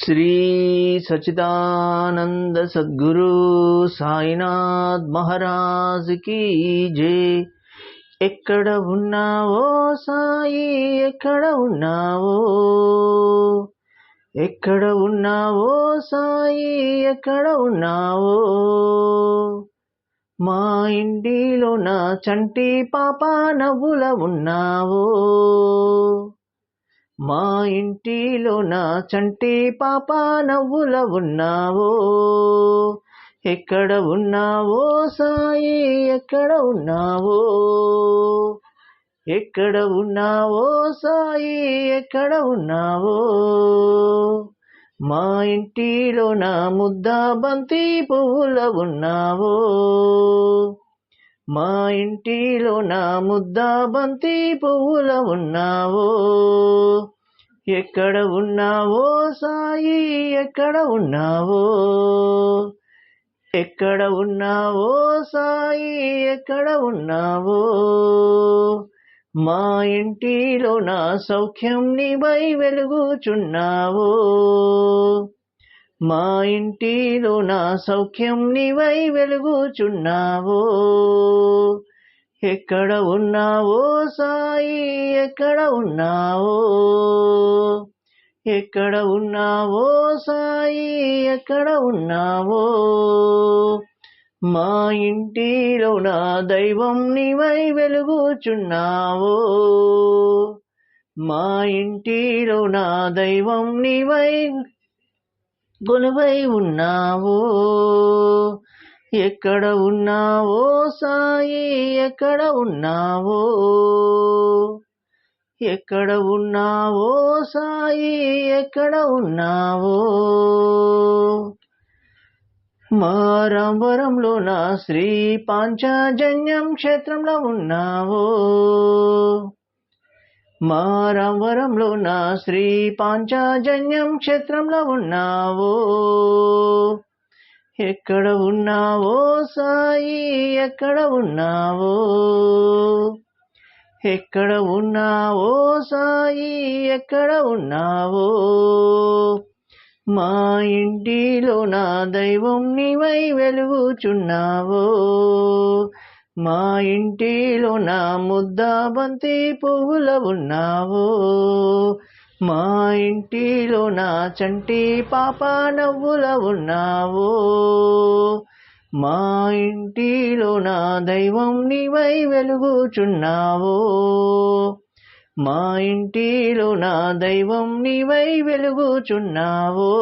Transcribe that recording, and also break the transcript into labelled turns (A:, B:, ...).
A: శ్రీ సచిదానంద సద్గురు సాయినాథ్ మహారాజ్ కీ జే. ఎక్కడ ఉన్నావో సాయి ఎక్కడ ఉన్నావో? ఎక్కడ ఉన్నావో సాయి ఎక్కడ ఉన్నావో? మా ఇంటిలో నా చంటి పాప నవ్వుల ఉన్నావో? మా ఇంటిలో నా చంటి పాప నవ్వుల ఉన్నావో? ఎక్కడ ఉన్నావో సాయి? ఎక్కడ ఉన్నావో? ఎక్కడ ఉన్నావో సాయి? ఎక్కడ ఉన్నావో? మా ఇంటిలో నా ముద్ద బంతి పువ్వుల ఉన్నావో? మా ఇంటిలో నా ముద్ద బంతి పువ్వుల ఉన్నావో? ఎక్కడ ఉన్నావో సాయి ఎక్కడ ఉన్నావో? ఎక్కడ ఉన్నావో సాయి ఎక్కడ ఉన్నావో? మా ఇంటిలో నా సౌఖ్యం నీవై వెలుగుచున్నావో? మా ఇంటిలో నా సౌఖ్యం నీవై వెలుగుచున్నావో? ఎక్కడ ఉన్నావో సాయి ఎక్కడ ఉన్నావో? ఎక్కడ ఉన్నావో సాయి ఎక్కడ ఉన్నావో? మా ఇంటిలో నా దైవం నీవై వెలుగుచున్నావో? మా ఇంటిలో నా దైవం నీవై గొలువై ఉన్నావో? ఎక్కడ ఉన్నావో సాయి ఎక్కడ ఉన్నావో? ఎక్కడ ఉన్నావో సాయి ఎక్కడ ఉన్నావో? మారాంబరంలో నా శ్రీ పాంచజన్యం క్షేత్రంలో ఉన్నావో? మారాంబరంలో నా శ్రీ పాంచజన్యం క్షేత్రంలో ఉన్నావో? ఎక్కడ ఉన్నావో సాయి ఎక్కడ ఉన్నావో? ఎక్కడ ఉన్నావో సాయి ఎక్కడ ఉన్నావో? మా ఇంటిలో నా దైవం నీవై వెలుగుచున్నావో? మా ఇంటిలో నా ముద్ద బంతి పువ్వుల ఉన్నావో? మా ఇంటిలో నా చంటి పాప నవ్వుల ఉన్నావో. మా ఇంటిలో నా దైవం నీవై వెలుగుచున్నావో. మా ఇంటిలో నా దైవం నీవై వెలుగుచున్నావో.